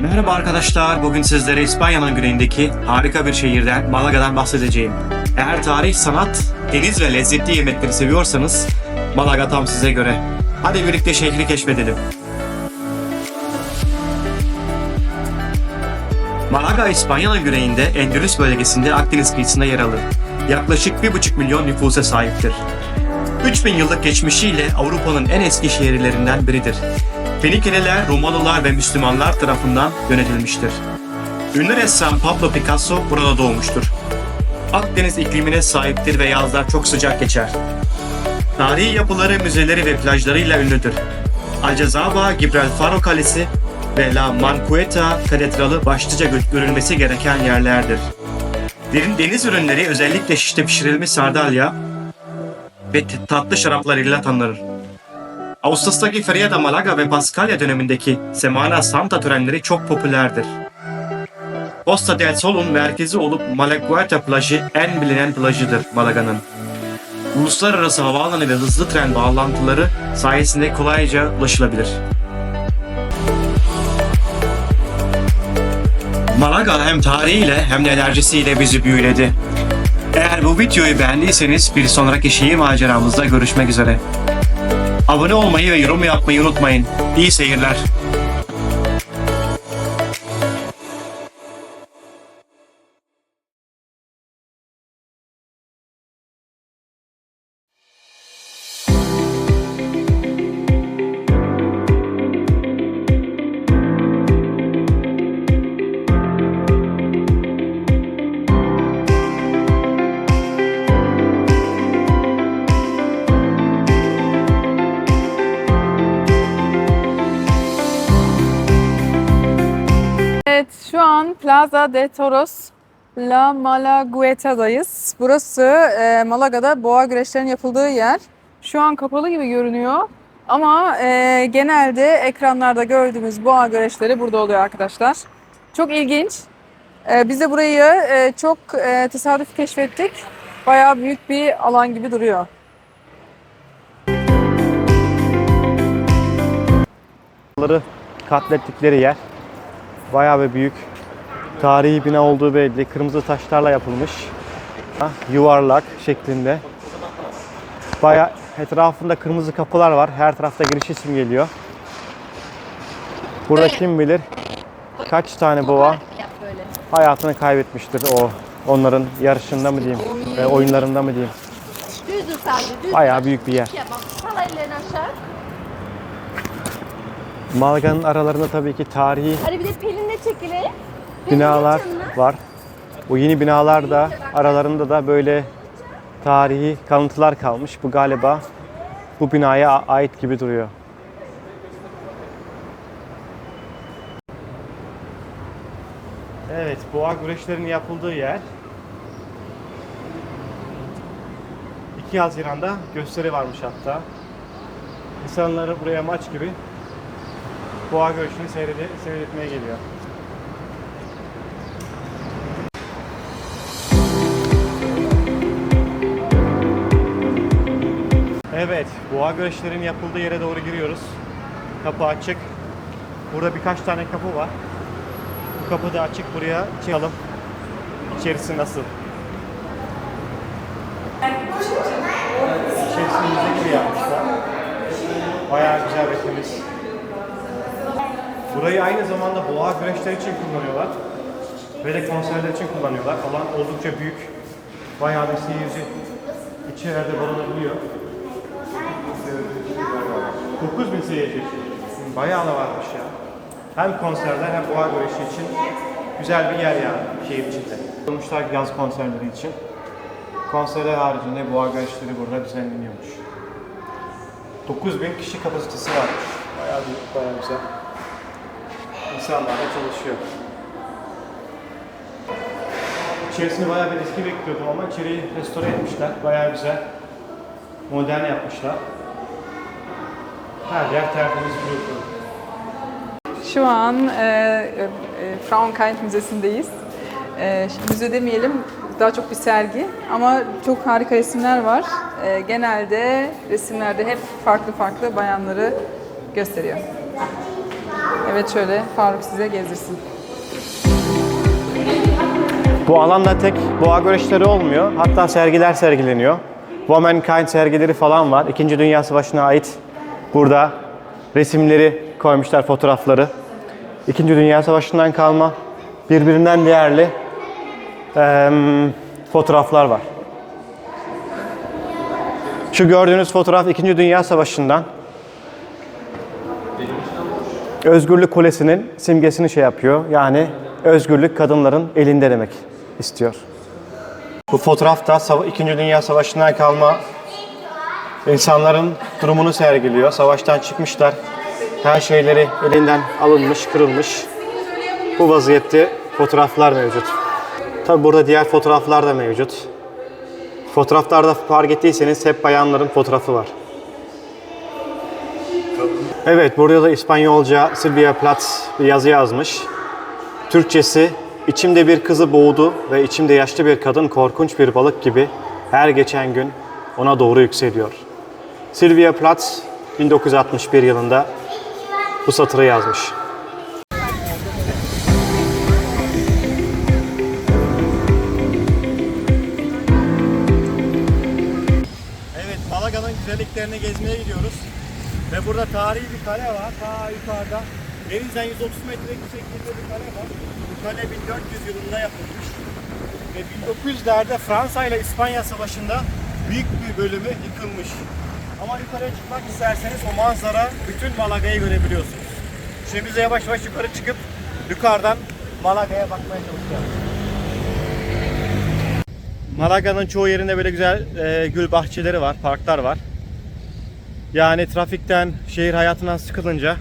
Merhaba arkadaşlar. Bugün sizlere İspanya'nın güneyindeki harika bir şehirden Malaga'dan bahsedeceğim. Eğer tarih, sanat, deniz ve lezzetli yemekleri seviyorsanız Malaga tam size göre. Hadi birlikte şehri keşfedelim. Malaga, İspanya'nın güneyinde Endülüs bölgesinde Akdeniz kıyısında yer alır. Yaklaşık 1,5 milyon nüfusa sahiptir. 3000 yıllık geçmişiyle Avrupa'nın en eski şehirlerinden biridir. Fenikeliler, Romalılar ve Müslümanlar tarafından yönetilmiştir. Ünlü ressam Pablo Picasso burada doğmuştur. Akdeniz iklimine sahiptir ve yazlar çok sıcak geçer. Tarihi yapıları, müzeleri ve plajlarıyla ünlüdür. Alcazaba, Gibralfaro Kalesi ve La Mancueta Katedralı başlıca gö- görülmesi gereken yerlerdir. Derin deniz ürünleri özellikle şişte pişirilmiş sardalya ve tatlı şaraplarıyla tanınır. Ağustos'taki Feria de Malaga ve Paskalya dönemindeki Semana Santa törenleri çok popülerdir. Costa del Sol'un merkezi olup Malagueta plajı en bilinen plajıdır Malaga'nın. Uluslararası havaalanı ve hızlı tren bağlantıları sayesinde kolayca ulaşılabilir. Malaga hem tarihiyle hem de enerjisiyle bizi büyüledi. Eğer bu videoyu beğendiyseniz bir sonraki şehir maceramızda görüşmek üzere. Abone olmayı ve yorum yapmayı unutmayın. İyi seyirler. Plaza de Toros La Malagueta'dayız. Burası e, Malaga'da boğa güreşlerinin yapıldığı yer. Şu an kapalı gibi görünüyor. Ama e, genelde ekranlarda gördüğümüz boğa güreşleri burada oluyor arkadaşlar. Çok ilginç. E, biz de burayı e, çok e, tesadüf keşfettik. Bayağı büyük bir alan gibi duruyor. Katlettikleri yer. Bayağı bir büyük. Tarihi bina olduğu belli. Kırmızı taşlarla yapılmış. Yuvarlak şeklinde. Bayağı etrafında kırmızı kapılar var. Her tarafta giriş isim geliyor. Burada kim bilir kaç tane boğa hayatını kaybetmiştir o onların yarışında mı diyeyim, e, oyunlarında mı diyeyim. Düz dur sadece düz. Bayağı büyük bir yer. Malga'nın aralarında tabii ki tarihi Hadi bir de Pelin'le çekili. Binalar var. Bu yeni binalar da aralarında da böyle tarihi kalıntılar kalmış. Bu galiba bu binaya ait gibi duruyor. Evet, boğa güreşlerinin yapıldığı yer. 2 Haziran'da gösteri varmış hatta. İnsanları buraya maç gibi boğa güreşini seyretmeye geliyor. Evet, boğa güreşlerinin yapıldığı yere doğru giriyoruz. Kapı açık. Burada birkaç tane kapı var. Bu kapı da açık. Buraya çıkalım. İçerisi nasıl? İçerisini müze gibi yapmışlar. Bayağı güzel ve temiz. Burayı aynı zamanda boğa güreşleri için kullanıyorlar. Ve de konserler için kullanıyorlar. Alan oldukça büyük. Bayağı bir seyirci içeride barınabiliyor. 9000 seyirci. Bayağı da varmış ya. Hem konserler hem boğa güreşi için güzel bir yer yani şehir içinde. Kurmuşlar yaz konserleri için. Konserler haricinde boğa güreşleri burada düzenleniyormuş. 9000 kişi kapasitesi varmış. Bayağı büyük, bayağı güzel. İnsanlar da çalışıyor. İçerisinde bayağı bir eski bekliyordum ama içeriği restore etmişler. Bayağı güzel. Modern yapmışlar. Her yer tertemiz biliyorsun. Şu an e, e, Frauenkindl Müzesi'ndeyiz. E, müze demeyelim, daha çok bir sergi ama çok harika resimler var. E, genelde resimlerde hep farklı farklı bayanları gösteriyor. Evet şöyle Faruk size gezdirsin. Bu alanda tek boğa güreşleri olmuyor. Hatta sergiler sergileniyor. Womankind sergileri falan var. İkinci Dünya Savaşı'na ait burada resimleri koymuşlar, fotoğrafları. İkinci Dünya Savaşı'ndan kalma birbirinden değerli em, fotoğraflar var. Şu gördüğünüz fotoğraf İkinci Dünya Savaşı'ndan. Özgürlük Kulesi'nin simgesini şey yapıyor. Yani özgürlük kadınların elinde demek istiyor. Bu fotoğrafta Sava- İkinci Dünya Savaşı'ndan kalma insanların durumunu sergiliyor. Savaştan çıkmışlar. Her şeyleri elinden alınmış, kırılmış. Bu vaziyette fotoğraflar mevcut. Tabi burada diğer fotoğraflar da mevcut. Fotoğraflarda fark ettiyseniz hep bayanların fotoğrafı var. Evet, burada da İspanyolca Silvia Plath bir yazı yazmış. Türkçesi, içimde bir kızı boğdu ve içimde yaşlı bir kadın korkunç bir balık gibi her geçen gün ona doğru yükseliyor. Silvia Plath 1961 yılında bu satırı yazmış. Evet, Malaga'nın güzelliklerini gezmeye gidiyoruz. Ve burada tarihi bir kale var. Ta yukarıda. Denizden 130 metre yüksekliğinde bir kale var. Bu kale 1400 yılında yapılmış. Ve 1900'lerde Fransa ile İspanya Savaşı'nda büyük bir bölümü yıkılmış. Ama yukarıya çıkmak isterseniz o manzara bütün Malaga'yı görebiliyorsunuz. Şimdi biz yavaş yavaş yukarı çıkıp yukarıdan Malaga'ya bakmaya çalışacağız. Malaga'nın çoğu yerinde böyle güzel e, gül bahçeleri var, parklar var. Yani trafikten, şehir hayatından sıkılınca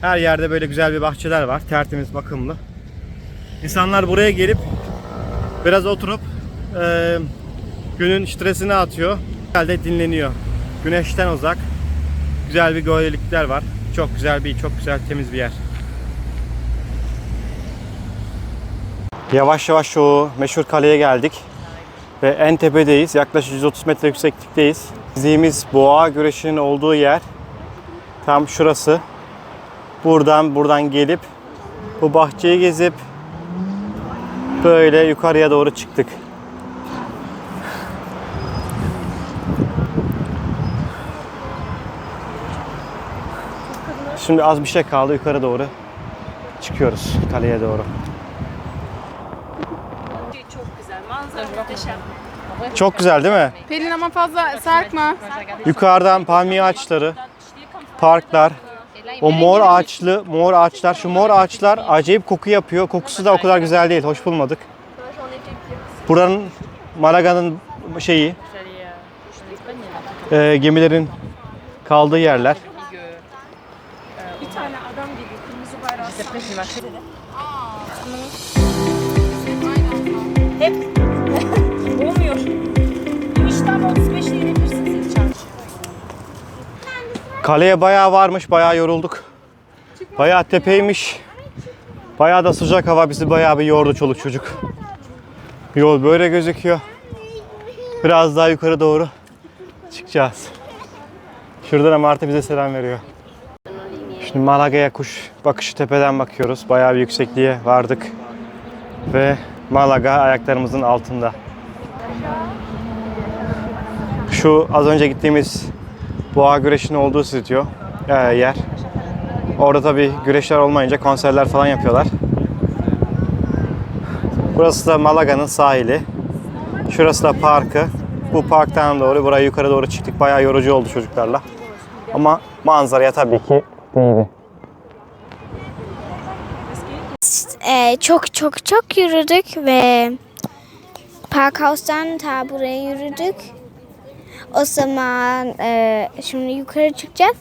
her yerde böyle güzel bir bahçeler var. Tertemiz, bakımlı. İnsanlar buraya gelip biraz oturup e, günün stresini atıyor. Herhalde dinleniyor. Güneşten uzak. Güzel bir gölgelikler var. Çok güzel bir, çok güzel temiz bir yer. Yavaş yavaş o meşhur kaleye geldik. Ve en tepedeyiz. Yaklaşık 130 metre yükseklikteyiz. Fiziğimiz boğa güreşinin olduğu yer tam şurası. Buradan buradan gelip bu bahçeyi gezip böyle yukarıya doğru çıktık. Şimdi az bir şey kaldı yukarı doğru çıkıyoruz kaleye doğru. Çok güzel. Manzara muhteşem. Çok güzel değil mi? Pelin ama fazla sarkma. Yukarıdan palmiye ağaçları, parklar, o mor ağaçlı, mor ağaçlar, şu mor ağaçlar acayip koku yapıyor. Kokusu da o kadar güzel değil, hoş bulmadık. Buranın Malaga'nın şeyi, e, gemilerin kaldığı yerler. Bir tane adam gibi kırmızı bayrağı Hep olmuyor. İnişten 35 ile. Kaleye bayağı varmış, bayağı yorulduk. Bayağı tepeymiş. Bayağı da sıcak hava bizi bayağı bir yordu çoluk çocuk. Yol böyle gözüküyor. Biraz daha yukarı doğru çıkacağız. Şuradan ama Martı bize selam veriyor. Şimdi Malaga'ya kuş bakışı tepeden bakıyoruz. Bayağı bir yüksekliğe vardık. Ve Malaga ayaklarımızın altında. Şu az önce gittiğimiz boğa güreşinin olduğu stüdyo e, yer. Orada tabi güreşler olmayınca konserler falan yapıyorlar. Burası da Malaga'nın sahili. Şurası da parkı. Bu parktan doğru buraya yukarı doğru çıktık. Bayağı yorucu oldu çocuklarla. Ama manzaraya tabii ki değdi. Ee, çok çok çok yürüdük ve Parkhaus'tan ta buraya yürüdük. O zaman e, şimdi yukarı çıkacağız.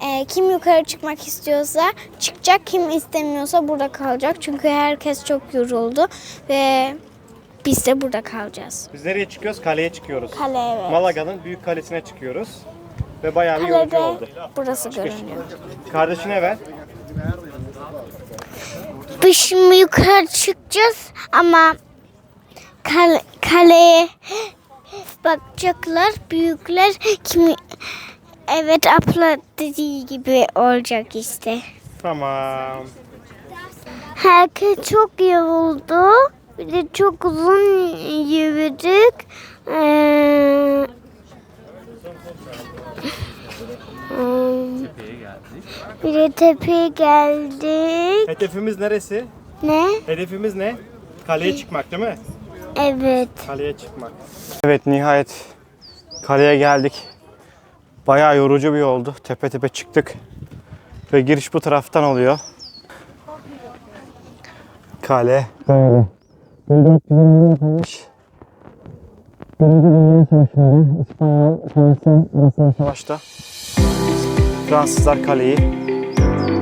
E, kim yukarı çıkmak istiyorsa çıkacak, kim istemiyorsa burada kalacak. Çünkü herkes çok yoruldu ve biz de burada kalacağız. Biz nereye çıkıyoruz? Kaleye çıkıyoruz. Kale evet. Malaga'nın büyük kalesine çıkıyoruz. Ve bayağı bir yorucu oldu. burası görünüyor. Kardeşine ver. Biz şimdi yukarı çıkacağız ama kale, kaleye bakacaklar büyükler kimi evet abla dediği gibi olacak işte. Tamam. Herkes çok yoruldu. Bir de çok uzun yürüdük. Ee, ee, bir de tepeye geldik. Hedefimiz neresi? Ne? Hedefimiz ne? Kaleye çıkmak değil mi? Evet. Kaleye çıkmak. Evet nihayet kaleye geldik. Bayağı yorucu bir yoldu. Tepe tepe çıktık. Ve giriş bu taraftan oluyor. Kale. Böyle. 1420 yapılmış. Birinci Dünya Savaşı'nda İspanya, Fransa arasında savaşta Fransızlar kaleyi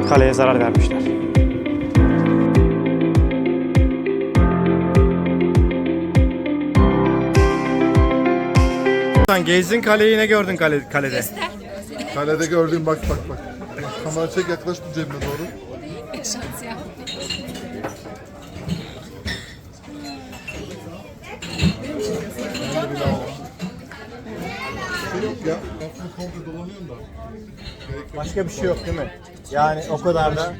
kaleye zarar vermişler. Sen gezdin kaleyi ne gördün kale, kalede? Kalede gördüğüm bak bak bak. Kamera çek yaklaş bu cebime doğru. Komple dolanıyorum da. Başka bir şey yok değil mi? Yani o kadar da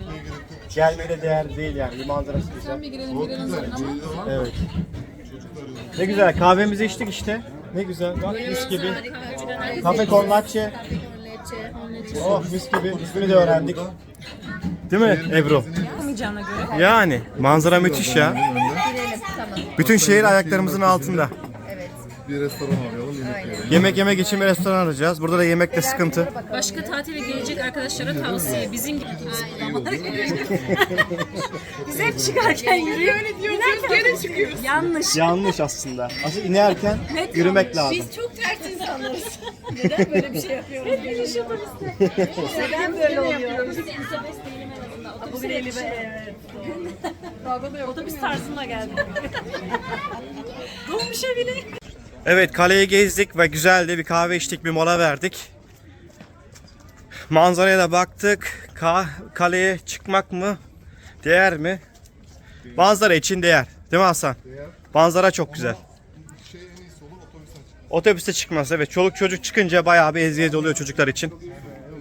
gelmeye değer değil yani. Bir manzarası güzel. Çok güzel. Geride var. Evet. Ne güzel kahvemizi içtik işte. Ne güzel bak mis gibi. Kafe con leche. Oh mis gibi. İsmini de öğrendik. Değil mi Ebru? Yani manzara müthiş ya. Bütün şehir ayaklarımızın altında. Bir restoran arayalım yemek yiyelim. Yemek yemek için bir restoran arayacağız. Burada da yemekte sıkıntı. Başka tatile gelecek arkadaşlara tavsiye. Bizim gibi. Biz hep çıkarken yürüyor. Öyle diyoruz. Gene çıkıyoruz. Yanlış. Yanlış aslında. Asıl inerken yürümek lazım. çok ters insanlarız. Neden böyle bir şey yapıyoruz? Hep yürüyüş yaparız. Neden böyle oluyor? Biz insabes değilim en azından. Otobüs evet. Otobüs tarzında geldi. Dolmuşa bile. Evet kaleyi gezdik ve güzeldi. Bir kahve içtik, bir mola verdik. Manzaraya da baktık. Ka kaleye çıkmak mı? Değer mi? Manzara için değer. Değil mi Hasan? Manzara çok güzel. Şey en iyisi olur otobüse çık. Otobüste çıkmaz. Evet çoluk çocuk çıkınca bayağı bir eziyet oluyor çocuklar için.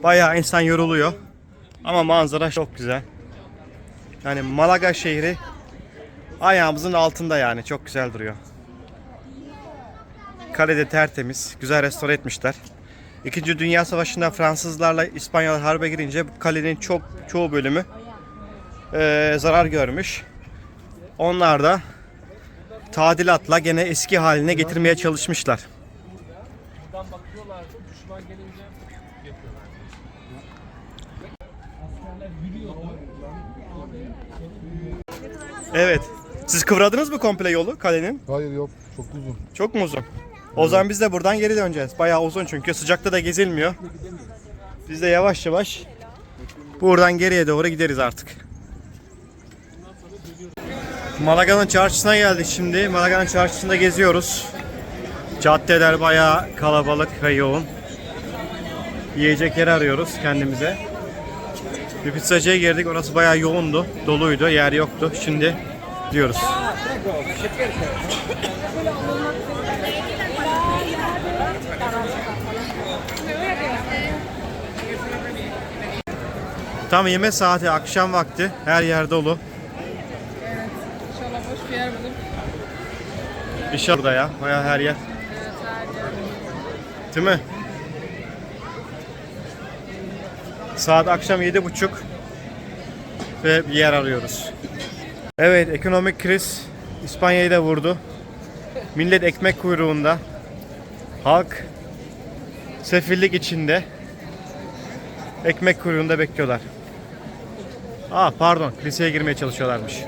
Bayağı insan yoruluyor. Ama manzara çok güzel. Yani Malaga şehri ayağımızın altında yani. Çok güzel duruyor. Kalede tertemiz. Güzel restore etmişler. İkinci Dünya Savaşı'nda Fransızlarla İspanyol harbe girince bu kalenin çok çoğu bölümü eee, zarar görmüş. Onlar da tadilatla gene eski haline getirmeye çalışmışlar. Evet. Siz kıvradınız mı komple yolu kalenin? Hayır yok. Çok uzun. Çok mu uzun? O zaman biz de buradan geri döneceğiz. Bayağı uzun çünkü sıcakta da gezilmiyor. Biz de yavaş yavaş buradan geriye doğru gideriz artık. Malaga'nın çarşısına geldik şimdi. Malaga'nın çarşısında geziyoruz. Caddeler bayağı kalabalık ve yoğun. Yiyecek yer arıyoruz kendimize. Bir pizzacıya girdik. Orası bayağı yoğundu. Doluydu. Yer yoktu. Şimdi diyoruz. Tam yeme saati akşam vakti. Her yer dolu. İnşallah boş bir yer bulup İş burada ya. Bayağı her yer. Değil mi? Saat akşam yedi buçuk ve bir yer arıyoruz. Evet, ekonomik kriz İspanya'yı da vurdu. Millet ekmek kuyruğunda. Halk sefillik içinde. Ekmek kuyruğunda bekliyorlar. Aa pardon, kiliseye girmeye çalışıyorlarmış.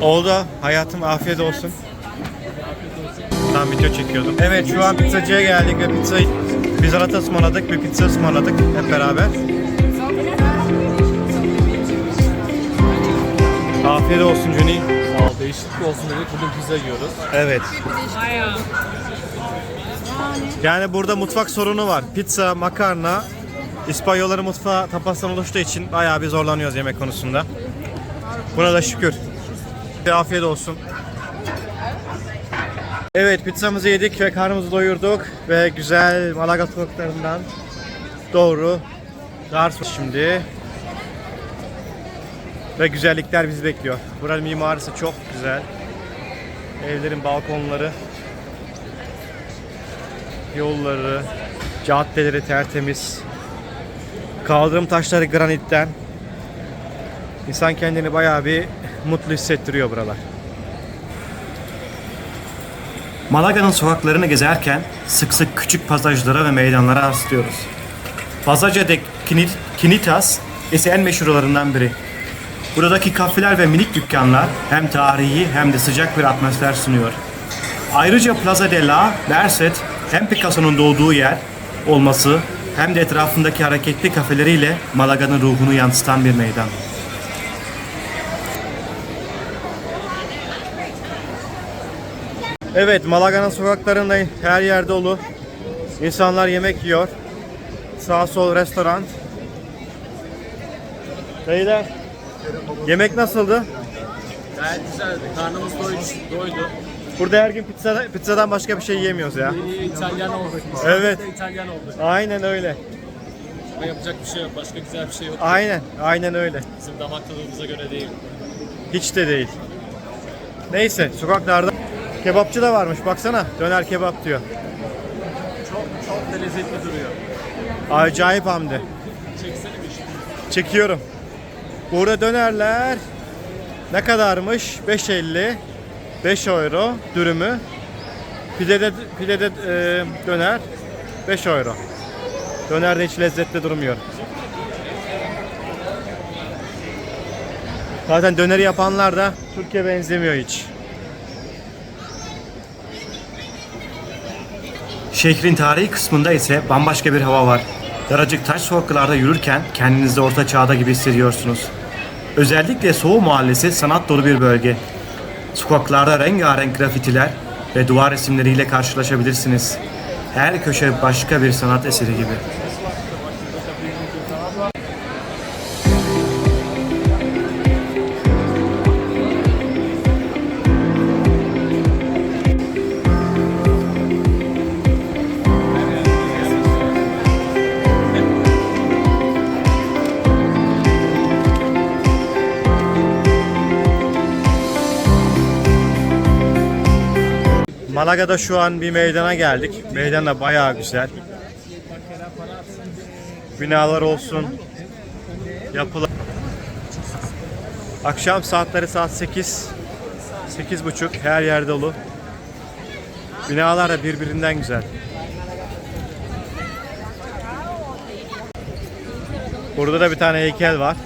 Oldu. Hayatım afiyet olsun. Tam video çekiyordum. Evet şu an pizzacıya geldik ve pizza bir salata ısmarladık, bir pizza ısmarladık hep beraber. Afiyet olsun Juni. Sağ ol. Değişiklik olsun dedik. Bugün pizza yiyoruz. Evet. Yani burada mutfak sorunu var. Pizza, makarna, İspanyolların mutfağı tapastan oluştuğu için bayağı bir zorlanıyoruz yemek konusunda. Buna da şükür. Afiyet olsun. Evet pizzamızı yedik ve karnımızı doyurduk ve güzel Malaga sokaklarından doğru Garson şimdi Ve güzellikler bizi bekliyor. Buranın mimarisi çok güzel. Evlerin balkonları, yolları, caddeleri tertemiz. Kaldırım taşları granitten. İnsan kendini bayağı bir mutlu hissettiriyor buralar. Malaga'nın sokaklarını gezerken sık sık küçük pasajlara ve meydanlara rastlıyoruz. Pasaja de Quinitas ise en meşhurlarından biri. Buradaki kafeler ve minik dükkanlar hem tarihi hem de sıcak bir atmosfer sunuyor. Ayrıca Plaza de la Merced hem Picasso'nun doğduğu yer olması hem de etrafındaki hareketli kafeleriyle Malaga'nın ruhunu yansıtan bir meydan. Evet, Malaga'nın sokaklarında her yer dolu. İnsanlar yemek yiyor. Sağ sol restoran. Beyler, yemek nasıldı? Gayet güzeldi. Karnımız doydu. doydu. Burada her gün pizza, pizzadan başka bir şey yiyemiyoruz ya. İtalyan olduk. Evet. İtalyan olduk. Aynen öyle. Ama yapacak bir şey yok. Başka güzel bir şey yok. Aynen, aynen öyle. Bizim damak tadımıza göre değil. Hiç de değil. Neyse, sokaklarda kebapçı da varmış. Baksana, döner kebap diyor. Çok çok da lezzetli duruyor. Acayip hamdi. Çeksene bir şey. Çekiyorum. Burada dönerler ne kadarmış? 5.50 5 euro dürümü. Pidede, pidede e, döner 5 euro. Döner de hiç lezzetli durmuyor. Zaten döneri yapanlar da Türkiye benzemiyor hiç. Şehrin tarihi kısmında ise bambaşka bir hava var. Daracık taş sokaklarda yürürken kendinizi orta çağda gibi hissediyorsunuz. Özellikle Soğu Mahallesi sanat dolu bir bölge. Sokaklarda rengarenk grafitiler ve duvar resimleriyle karşılaşabilirsiniz. Her köşe başka bir sanat eseri gibi. Malaga'da şu an bir meydana geldik. Meydan da bayağı güzel. Binalar olsun. Yapılar. Akşam saatleri saat 8. 8.30 her yer dolu. Binalar da birbirinden güzel. Burada da bir tane heykel var.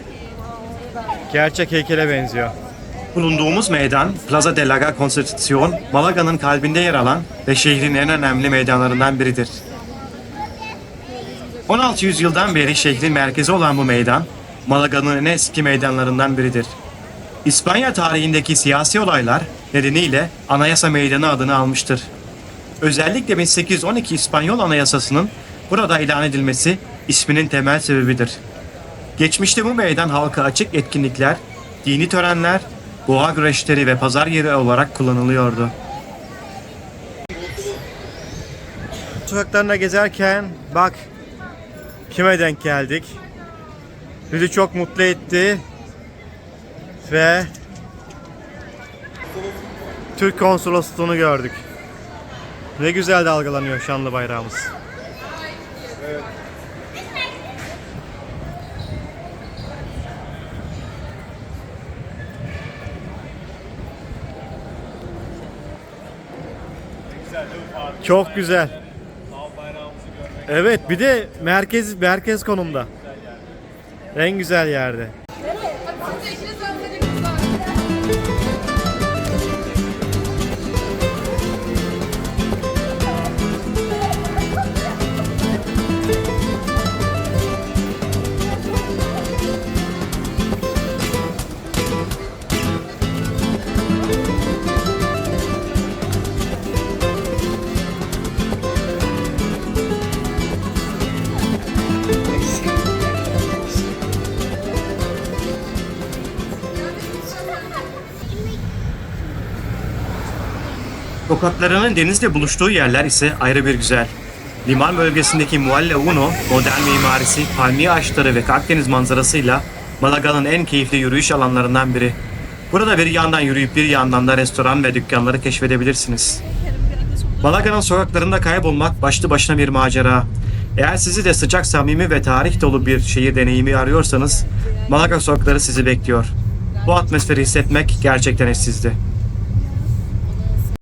Gerçek heykele benziyor. Bulunduğumuz meydan Plaza de la Constitución, Malaga'nın kalbinde yer alan ve şehrin en önemli meydanlarından biridir. 16 yüzyıldan beri şehrin merkezi olan bu meydan, Malaga'nın en eski meydanlarından biridir. İspanya tarihindeki siyasi olaylar nedeniyle Anayasa Meydanı adını almıştır. Özellikle 1812 İspanyol Anayasası'nın burada ilan edilmesi isminin temel sebebidir. Geçmişte bu meydan halka açık etkinlikler, dini törenler, boğa güreşleri ve pazar yeri olarak kullanılıyordu. Sokaklarında gezerken bak kime denk geldik. Bizi çok mutlu etti. Ve Türk konsolosluğunu gördük. Ne güzel dalgalanıyor şanlı bayrağımız. Çok güzel. Evet bir de merkez merkez konumda. En güzel yerde. Sokaklarının denizle buluştuğu yerler ise ayrı bir güzel. Liman bölgesindeki Mualle Uno, modern mimarisi, palmiye ağaçları ve Akdeniz manzarasıyla Malaga'nın en keyifli yürüyüş alanlarından biri. Burada bir yandan yürüyüp bir yandan da restoran ve dükkanları keşfedebilirsiniz. Malaga'nın sokaklarında kaybolmak başlı başına bir macera. Eğer sizi de sıcak, samimi ve tarih dolu bir şehir deneyimi arıyorsanız Malaga sokakları sizi bekliyor. Bu atmosferi hissetmek gerçekten eşsizdi.